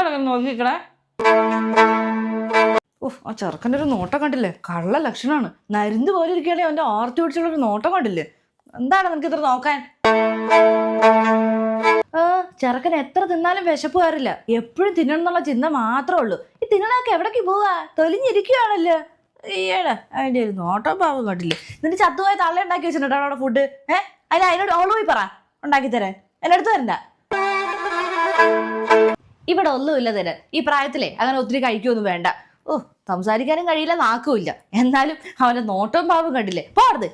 എന്താണ് നോക്കിക്കണേ ഓഹ് ആ ചെറുക്കന്റെ ഒരു നോട്ടം കണ്ടില്ലേ? കള്ള ലക്ഷണമാണ് നരുന്ന് പോലെ ഇരിക്കുകയാണെങ്കിൽ അവന്റെ ആർത്തി പിടിച്ചുള്ള ഒരു നോട്ടം കണ്ടില്ലേ? എന്താണ് നിനക്ക് ഇത്ര നോക്കാൻ? ആ ചെറുക്കൻ എത്ര തിന്നാലും വിശപ്പ് വരില്ല. എപ്പോഴും തിന്നണം എന്നുള്ള ചിന്ത മാത്രമേ ഉള്ളൂ. ഈ തിന്നണൊക്കെ എവിടേക്ക് പോവാ? തൊലിഞ്ഞിരിക്കുകയാണല്ലോ ഈയടാ അതിന്റെ ഒരു നോട്ടം പാവം കണ്ടില്ലേ? നിന്റെ ചത്തുപോയ തള്ള ഉണ്ടാക്കി വെച്ചിട്ടുണ്ടോ അവിടെ ഫുഡ് ഏഹ് അതിന് അതിനോട് ഓൾ പോയി പറ. ഉണ്ടാക്കി തരാൻ. എന്റെ അടുത്ത് തരണ്ട. ഇവിടെ ഒന്നുമില്ല തരാൻ ഈ പ്രായത്തിലേ അങ്ങനെ ഒത്തിരി കഴിക്കൊന്നും വേണ്ട. ഓ സംസാരിക്കാനും കഴിയില്ല നാക്കുമില്ല. എന്നാലും അവന്റെ നോട്ടവും പാവും കണ്ടില്ലേ? പോർത്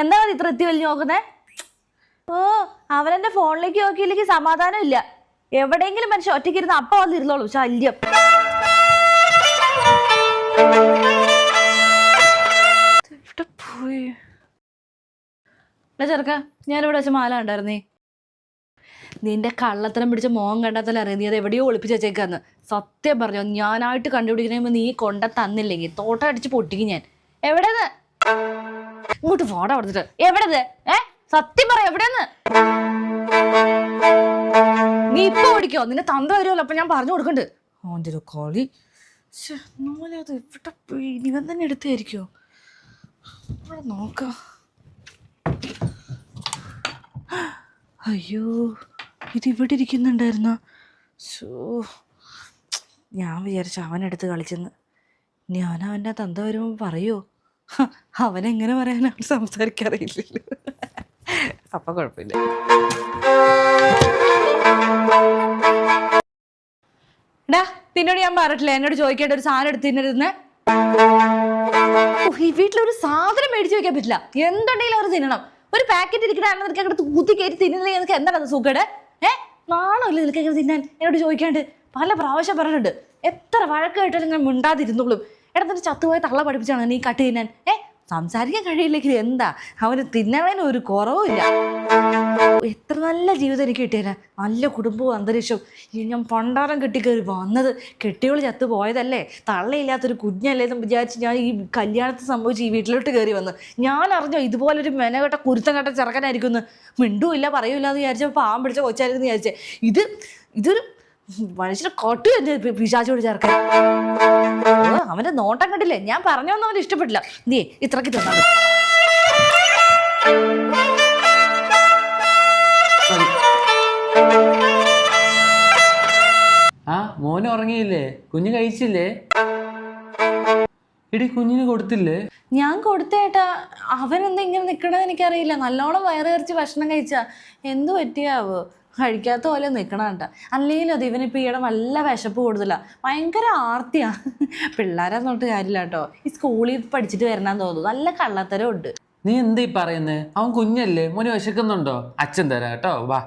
എന്താ ഇത്ര എത്തി വലിഞ്ഞു നോക്കുന്നേ? ഓ അവനെന്റെ ഫോണിലേക്ക് നോക്കിയില്ലെങ്കിൽ സമാധാനം ഇല്ല എവിടെയെങ്കിലും മനുഷ്യൻ ഒറ്റയ്ക്കിരുന്ന് അപ്പ വന്നിരുന്നോളൂ ശല്യം. പോയി? എടാ ചെറുക്ക ഞാനിവിടെ വെച്ച മാല ഉണ്ടായിരുന്നേ നിന്റെ കള്ളത്തരം പിടിച്ച മോഹം കണ്ടാത്തല്ല അറിയാം നീ അത് എവിടെയോ ഒളിപ്പിച്ച് വെച്ചേക്കാന്ന്. സത്യം പറഞ്ഞോ ഞാനായിട്ട് കണ്ടുപിടിക്കണേ നീ കൊണ്ട തന്നില്ലെങ്കിൽ തോട്ടം അടിച്ച് പൊട്ടിക്കും ഞാൻ. എവിടെന്ന്? ഇങ്ങോട്ട് ഫോട്ടോ കൊടുത്തിട്ട് എവിടെത് ഏ? സത്യം പറ എവിടെന്ന്? നീ ഇപ്പൊ ഓടിക്കോ. നിന്നെ തന്ത വരുമല്ലോ അപ്പൊ ഞാൻ പറഞ്ഞു കൊടുക്കണ്ട്. ഓന്റെ ഒരു കളി. ഇവിടെ ഇവൻ തന്നെ എടുത്തായിരിക്കോ? ഇവിടെ നോക്കാം. അയ്യോ ഇത് ഇവിടെ ഇരിക്കുന്നുണ്ടായിരുന്നോ? സോ ഞാൻ വിചാരിച്ച അവനെടുത്ത് കളിച്ചെന്ന്. ഞാൻ അവന്റെ തന്ത വരുമ്പോൾ പറയുമോ അവനെങ്ങനെ പറയാനാണ് സംസാരിക്കാറില്ല അപ്പം കുഴപ്പമില്ല. എടാ നിന്നോട് ഞാൻ പറഞ്ഞിട്ടില്ല? എന്നോട് ചോദിക്കേണ്ട ഒരു സാധനം എടുത്തു തിന്നരുതെന്ന് ഈ വീട്ടിലൊരു സാധനം മേടിച്ചു വെക്കാൻ പറ്റില്ല. എന്തുണ്ടെങ്കിലും അവർ തിന്നണം. ഒരു പാക്കറ്റ് ഇരിക്കണ നിനക്ക് അങ്ങോട്ട് കുത്തി കയറ്റി തിന്നില്ലേ? നിനക്ക് എന്താണ് സൂക്കേട് ഏ? നാണല്ലേ നിനക്ക് അങ്ങനെ തിന്നാൻ? എന്നോട് ചോദിക്കാണ്ട് പല പ്രാവശ്യം പറഞ്ഞിട്ടുണ്ട്. എത്ര വഴക്ക് കേട്ടാലും ഞാൻ മിണ്ടാതിരുന്നോളും. എടാ നിന്റെ ചത്തുപോയ തള്ള പഠിപ്പിച്ചാണ് നീ കട്ട് തിന്നാൻ? ഏ? സംസാരിക്കാൻ കഴിയില്ലെങ്കിൽ എന്താ? അവന് തിന്നണതിന് ഒരു കുറവുമില്ല എത്ര നല്ല ജീവിതം എനിക്ക് കിട്ടിയല്ല നല്ല കുടുംബവും അന്തരീക്ഷവും. ഈ ഞാൻ പണ്ടാരം കെട്ടിക്കയറി വന്നത് കെട്ടിയോൾ ചത്തു പോയതല്ലേ? തള്ളയില്ലാത്തൊരു കുഞ്ഞല്ലേ എന്ന് വിചാരിച്ച് ഞാൻ ഈ കല്യാണത്തെ സംഭവിച്ച് ഈ വീട്ടിലോട്ട് കയറി വന്ന്. ഞാൻ അറിഞ്ഞോ ഇതുപോലൊരു മെനകെട്ട കുരുത്തം കെട്ട ചെറുക്കനായിരിക്കും എന്ന് മിണ്ടുമില്ല പറയൂല വിചാരിച്ചപ്പോൾ പാവം പിടിച്ച കൊച്ചായിരുന്നു വിചാരിച്ചേ. ഇത് ഇതൊരു മനുഷ്യനെ കൊട്ടു എന്റെ പിശാചോട് ചേർക്ക അവന്റെ നോട്ടം കണ്ടില്ലേ? ഞാൻ പറഞ്ഞൊന്നും അവന് ഇഷ്ടപ്പെട്ടില്ല. നീ ഇത്രക്ക് തന്നെ ആ മോന് ഉറങ്ങിയില്ലേ? കുഞ്ഞ് കഴിച്ചില്ലേ? ഇടി കുഞ്ഞിന് കൊടുത്തില്ലേ? ഞാൻ കൊടുത്തേട്ടാ അവൻ എന്താ ഇങ്ങനെ നിക്കണെന്ന് എനിക്കറിയില്ല. നല്ലോണം വയറ് കറിച്ച് ഭക്ഷണം കഴിച്ചാ. എന്തു പറ്റിയാവോ? കഴിക്കാത്ത പോലെ നിൽക്കണണ്ട അല്ലെങ്കിലും അത് ഇവനിപ്പോ ഈയിടെ നല്ല വിശപ്പ് കൂടുതലാണ് ഭയങ്കര ആർത്തിയാ. പിള്ളേരെ തൊട്ട് കാര്യമില്ല കേട്ടോ. ഈ സ്കൂളിൽ പഠിച്ചിട്ട് വരണമെന്ന് തോന്നുന്നു. നല്ല കള്ളത്തരം ഉണ്ട് നീ എന്തീ പറയുന്നത് അവൻ കുഞ്ഞല്ലേ? മോന് വിശക്കുന്നുണ്ടോ? അച്ഛൻ തരാം കേട്ടോ. വാ.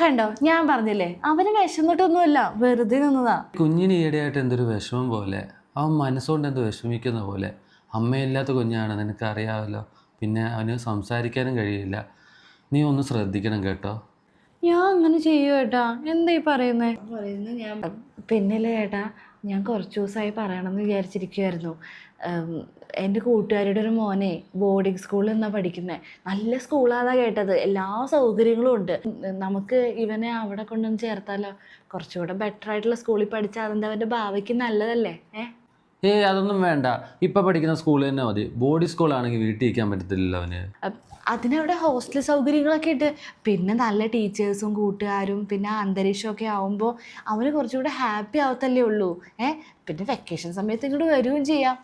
കണ്ടോ? ഞാൻ പറഞ്ഞില്ലേ? അവന് വിശന്നിട്ടൊന്നുമല്ല. വെറുതെ നിന്നതാ. കുഞ്ഞിന് ഈയിടെയായിട്ട് എന്തൊരു വിഷമം പോലെ. അവൻ മനസ്സുകൊണ്ട് എന്ത് വിഷമിക്കുന്ന പോലെ. അമ്മയില്ലാത്ത കുഞ്ഞാണ് നിനക്ക് അറിയാമല്ലോ പിന്നെ അവന് സംസാരിക്കാനും കഴിയില്ല. നീ ഒന്ന് ശ്രദ്ധിക്കണം കേട്ടോ. ഞാൻ അങ്ങനെ ചെയ്യൂ ഏട്ടാ. എന്താ ഈ പറയുന്നേ പറയുന്നത് ഞാൻ പിന്നില്ലേ ഏട്ടാ ഞാൻ കുറച്ച് ദിവസമായി പറയണമെന്ന് വിചാരിച്ചിരിക്കുമായിരുന്നു എന്റെ കൂട്ടുകാരുടെ ഒരു മോനെ ബോർഡിംഗ് സ്കൂളിൽ നിന്നാണ് പഠിക്കുന്നത് നല്ല സ്കൂളാതാ കേട്ടത്. എല്ലാ സൗകര്യങ്ങളും ഉണ്ട്. നമുക്ക് ഇവനെ അവിടെ കൊണ്ടുവന്ന് ചേർത്താലോ? കുറച്ചുകൂടെ ബെറ്റർ ആയിട്ടുള്ള സ്കൂളിൽ പഠിച്ചാൽ അതെന്താ അവന്റെ ഭാവിക്ക് നല്ലതല്ലേ? ഏ അതൊന്നും വേണ്ട. ഇപ്പൊ പഠിക്കുന്ന സ്കൂൾ തന്നെ മതി. ബോഡി സ്കൂളാണെങ്കിൽ വീട്ടിൽ ഇരിക്കാൻ പറ്റത്തില്ലല്ലോ അവന്. അതിനവിടെ ഹോസ്റ്റൽ സൗകര്യങ്ങളൊക്കെ ഉണ്ട്. പിന്നെ നല്ല ടീച്ചേഴ്സും കൂട്ടുകാരും പിന്നെ അന്തരീക്ഷമൊക്കെ ആവുമ്പോൾ അവന് കുറച്ചുകൂടെ ഹാപ്പി ആവത്തല്ലേ ഉള്ളൂ. ഏ പിന്നെ വെക്കേഷൻ സമയത്ത് ഇങ്ങോട്ട് വരികയും ചെയ്യാം.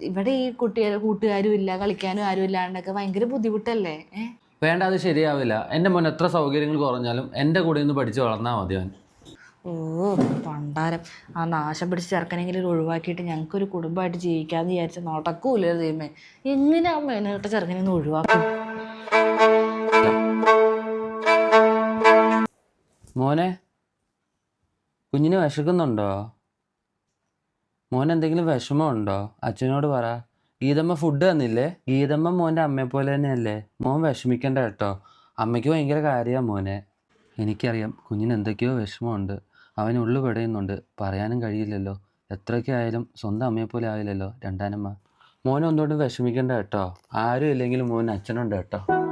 ഇവിടെ ഈ കുട്ടികൾ കൂട്ടുകാരും ഇല്ല കളിക്കാനും ആരും ഇല്ലാണ്ടൊക്കെ ഭയങ്കര ബുദ്ധിമുട്ടല്ലേ? ഏ? വേണ്ട അത് ശരിയാവില്ല. എന്റെ മോൻ എത്ര സൗകര്യങ്ങൾ കുറഞ്ഞാലും എന്റെ കൂടെ ഒന്ന് പഠിച്ച് വളർന്നാൽ മതി അവൻ. ഓ പണ്ടാരം ആ നാശം പിടിച്ച് ചെറുക്കനെങ്കിലും ഒഴിവാക്കിയിട്ട് ഞങ്ങൾക്കൊരു കുടുംബമായിട്ട് ജീവിക്കാമെന്ന് വിചാരിച്ച നടക്കൂല ദൈവമേ. എങ്ങനെ ആ മേനോട്ട ചെറുക്കനെ ഒഴിവാക്കും? മോനെ കുഞ്ഞിന് വിശക്കുന്നുണ്ടോ? മോൻ എന്തെങ്കിലും വിഷമമുണ്ടോ അച്ഛനോട് പറ. ഗീതമ്മ ഫുഡ് തന്നില്ലേ? ഗീതമ്മ മോന്റെ അമ്മയെ പോലെ തന്നെയല്ലേ? മോൻ വിഷമിക്കണ്ട കേട്ടോ. അമ്മയ്ക്ക് ഭയങ്കര കാര്യമാണ് മോനെ. എനിക്കറിയാം കുഞ്ഞിന് എന്തൊക്കെയോ വിഷമമുണ്ട്. അവൻ ഉള്ളു പെടയുന്നുണ്ട്. പറയാനും കഴിയില്ലല്ലോ. എത്രയൊക്കെ ആയാലും സ്വന്തം അമ്മയെ പോലെ ആയില്ലല്ലോ രണ്ടാനമ്മ. മോനെ ഒന്നുകൊണ്ടും വിഷമിക്കണ്ട കേട്ടോ. ആരും ഇല്ലെങ്കിലും മോൻ അച്ഛനുണ്ട് കേട്ടോ.